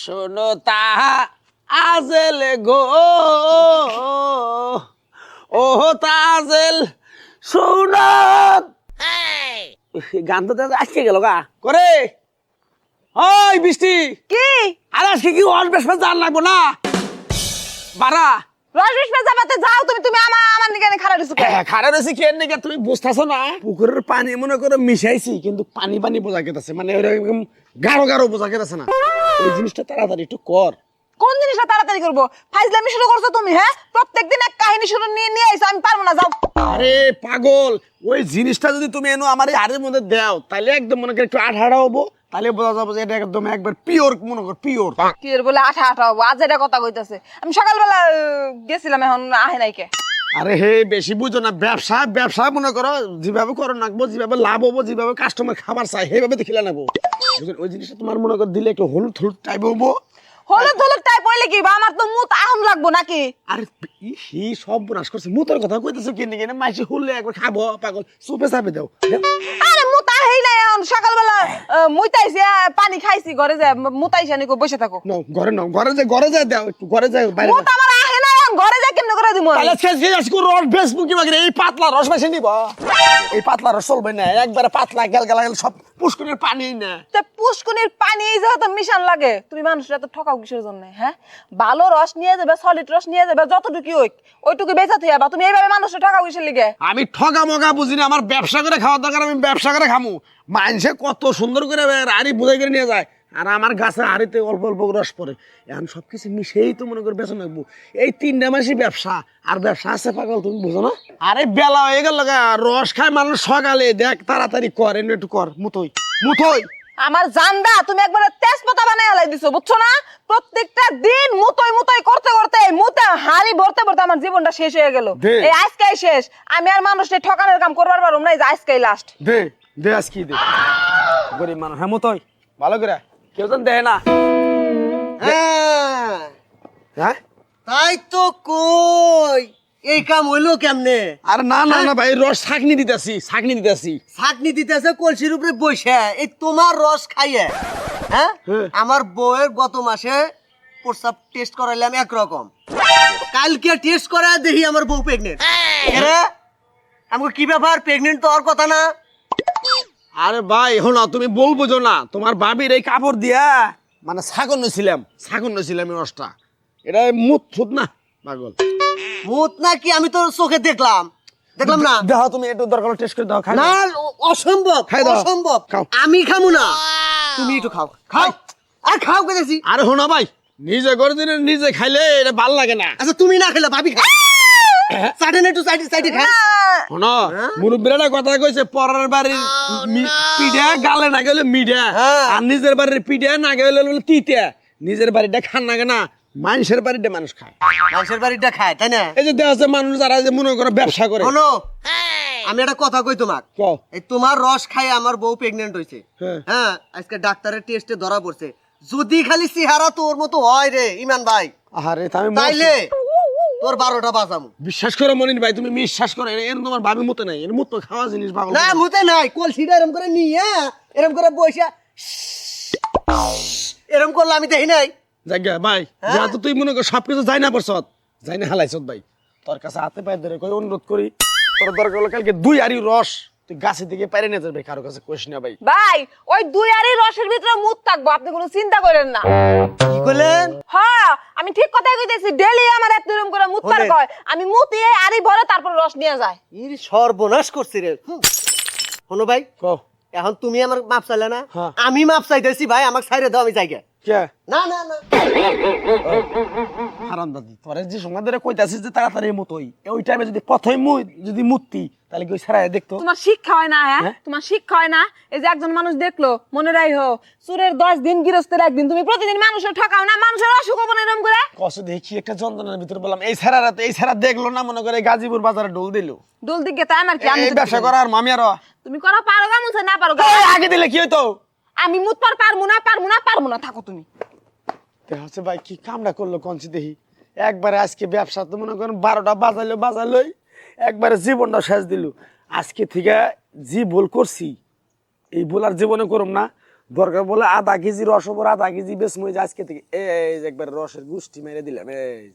শোনো তা আজেল গো। ও তাজেল শোনো। গান তো আজকে গেল গা। করে। ওই বৃষ্টি। কি? আর আজকে কি অল বেশ জান লাগবো না? বারা যাও তুমি তুমি আমার আমার নিকে খারাপ দিছো খারাপ রয়েছে কি এর তুমি বুঝতেছো না? পুকুরের পানি মনে করো মিশাইছি কিন্তু পানি পানি বোঝা গেতেছে। মানে গাঢ় গাঢ় বোঝা গেতেছে না। ওই জিনিসটা তাড়াতাড়ি একটু কর। কোন জিনিসটা তাড়াতাড়ি করব? ফাইজলামি শুরু করছ তুমি হ্যাঁ? প্রত্যেকদিন এক কাহিনী শুরু নিয়ে নিয়ে আইছো আমি পারব না যাও। আরে পাগল ওই জিনিসটা যদি তুমি এনো আমার হাড়ের মধ্যে দাও তাহলে একদম মনে করো একটু আঠাড়া হব। তাহলে বোঝা যাবে যে এটা একদম একবার পিওর মনে কর পিওর কি এর বলে আঠা আঠা হব আজ এটা কথা কইতাছে। আমি সকালবেলা গেছিলাম এখন আহে নাই কে। আরে হে বেশি বুঝো না। ব্যবসা ব্যবসা মনে করো যেভাবে করো নাকবো যেভাবে লাভ হব যেভাবে কাস্টমার খাবার চাই সেভাবে দেখিলে বুঝলেন? ওই জিনিসটা তোমার মনে করো দিলে একটু হলুদ হলুদ টাইপ হব। হলুদ হলুদ টাইপ হইলে কি বা আমার তো মুত লাগবো নাকি? আরে হি সব করছে। মুতর কথা কইতেছো কেন কেন? মাইসে হুললে একবার খাব পাগল। সুপে চাপে দাও। আরে মুত আহেই নাই এখন। সকালবেলা আহ, পানি খাইছি ঘরে যায় মুতাইছি আনি কই বসে থাকো। নাও ঘরে নাও। ঘরে যায় ঘরে যায় দাও একটু ঘরে যায় বাইরে মুত আমার ঘরে যায় কেমনে করে দিমু? তাহলে শেষ গিয়ে আজকে রস ফেসবুকে মাগরে এই পাতলা রস বেশি নিব। এই পাতলা রস চলবে না একবারে পাতলা গেল গেল গেল সব পুষ্করের পানি না। তা পুষ্কুনির পানি যেহেতু মিশান লাগে। তুমি মানুষরা তো ঠকাও কিসের জন্য হ্যাঁ? ভালো রস নিয়ে যাবে সলিড রস নিয়ে যাবে যতটুকু ওই ওইটুকু বেচা তুই তুমি এইভাবে মানুষরা ঠকাও কিসের লিগে? আমি ঠগা মগা বুঝি না আমার ব্যবসা করে খাওয়ার দরকার আমি ব্যবসা করে খামু। মানুষে কত সুন্দর করে আড়ি বুঝাই করে নিয়ে যায়। আর আমার গাছে হাড়িতে অল্প অল্প রস পড়ে। এখন সব কিছু মিশেই তো মনে করে বেতন রাখব এই তিনটা মাসই ব্যবসা আর ব্যবসা আছে পাগল তুমি বুঝো না? আরে বেলা হয়ে গেল রস খায় মানুষ সকালে। দেখ তাড়াতাড়ি কর এনে একটু কর মুতই মুতই। আমার জান্দা তুমি একবারে তেজপাতা বানাই হালাই দিছো বুঝছ না? প্রত্যেকটা দিন মুতই মুতই করতে করতে মুতে হাড়ি ভরতে ভরতে আমার জীবনটা শেষ হয়ে গেল। এই আজকেই শেষ। আমি আর মানুষকে ঠকানোর কাম করবার পারব না এই আজকেই লাস্ট দে দে আজ কি দে। গরিব মানুষ হ্যাঁ মুতই ভালো করে। কেউ যেন দেয় না। হ্যাঁ। হ্যাঁ? তাই তো কই। এই কাম হইল কেমনে? আর না না না ভাই রস ছাকনি দিতেছি ছাকনি দিতেছি। ছাকনি দিতেছে কলসির উপরে বসে। এই তোমার রস খাইয়ে হ্যাঁ? হ্যাঁ। আমার বউয়ের গত মাসে প্রস্রাব টেস্ট করাইলাম একরকম। কালকে টেস্ট করা দেখি আমার বউ প্রেগনেন্ট আমাকে কি ব্যাপার? প্রেগনেন্ট তো আর কথা না। আরে ভাই শোনো তুমি বলব যে না। তোমার বাবির এই কাপড় দিয়া মানে ছাগল নছিলাম ছাগল নছিলাম এই রসটা এটা মুখ ফুট না পাগল? মুত নাকি আমি তো চোখে দেখলাম। দেখলাম না? দেখো তুমি একটু দরকার টেস্ট করে দাও খাই না অসম্ভব খাই দাও। অসম্ভব। খাও। আমি খামু না। তুমি একটু খাও। খাও। আর খাও কেছি আরে শোনো ভাই নিজে করে দিনে নিজে খাইলে এটা ভালো লাগে না। আচ্ছা তুমি না খেলে ভাবি খাও সাইডে একটু সাইডে সাইডে খাও শোনো মুরব্বীরা কথা কইছে পরের বাড়ির মি- গালে না গেলে মিঠা। হ্যাঁ। আর নিজের বাড়ির পিঠা না গেলে বলে তিতা। নিজের বাড়িটা খান না কেনা মানুষের বাড়িটা মানুষ খায়। মানুষের বাড়িটা খায় তাই না? এই যে দেওয়া মানুষ যারা যে মনে করে ব্যবসা করে। শোনো আমি একটা কথা কই তোমাক। এই তোমার রস খাই আমার বউ প্রেগনেন্ট হয়েছে হ্যাঁ। হ্যাঁ আজকে ডাক্তারের টেস্টে ধরা পড়ছে। যদি খালি চেহারা তোর মতো হয় রে ইমান ভাই। আরে তাইলে তোর বারোটা বাঁচামু বিশ্বাস করো মনির ভাই তুমি বিশ্বাস করো তোমার মতো নাই এর মতো খাওয়া জিনিস পাগল না মুতে নাই কলসিটা করে নিয়ে এরম করে বসে করলে আমি দেখি নাই জায়গা ভাই? যেহেতু তুই মনে কর সবকিছু যাই না পড়ছত যাই না হালাইছত ভাই তোর কাছে হাতে পায়ে ধরে কই অনুরোধ করি তোর দরকার হলো কালকে দুই আরি রস তুই গাছে দিকে পারে নিয়ে যাবে কারও কাছে কোশ না ভাই ভাই ওই দুই আরি রসের ভিতরে মুত থাকব আপনি কোনো চিন্তা করেন না কি করলেন হ্যাঁ আমি ঠিক কথাই কইতেছি ডেলি আমার এত রকম করে মুত পার হলে? কয় আমি মুতিয়ে আরই ভরে তারপর রস নিয়ে যায়। ইর সর্বনাশ করছি রে হনো ভাই কও। এখন তুমি আমার মাপ চাইলে না হ্যাঁ। আমি মাপ চাইতেছি ভাই আমাকে ছাইরে দাও আমি জায়গা কে? না না না। যে যে তাড়াতাড়ি মতোই ওই টাইমে যদি প্রথমে যদি মুতি তাহলে কি সারায় দেখতো? তোমার শিক্ষা হয় না হ্যাঁ? হ্যাঁ? তোমার শিক্ষা হয় না? এই যে একজন মানুষ দেখল মনে রাই হো চুরের দশ দিন গৃহস্থের একদিন তুমি প্রতিদিন মানুষের ঠকাও না মানুষের অসুখ হব না এরম করে? কষ্ট দেখি একটা যন্ত্রণার ভিতরে বললাম এই সারারা তো এই সারা দেখল না মনে করে গাজীপুর বাজারে ডোল দিল। ডুল দিকে তাই আমার কি? আমি ব্যবসা দেখি করা আর মামি আর তুমি করো পারো গা মুছে না পারো আগে দিলে কি হইতো? আমি মুত পার পারব না পারব না পারব না থাকো তুমি। হচ্ছে, ভাই, কি কামটা করল কঞ্চি দেখি। একবারে আজকে ব্যবসা তো মনে করেন বারোটা বাজাইলো বাজালোই একবারে জীবনটা শেষ দিল। আজকে থেকে যে ভুল করছি, এই ভুল আর জীবনে করুম না। দরকার বলে আধা কেজি রস ওপর আধা কেজি বেশ মজা আজকে থেকে, এই একবার রসের গুষ্টি মেরে দিলাম, এই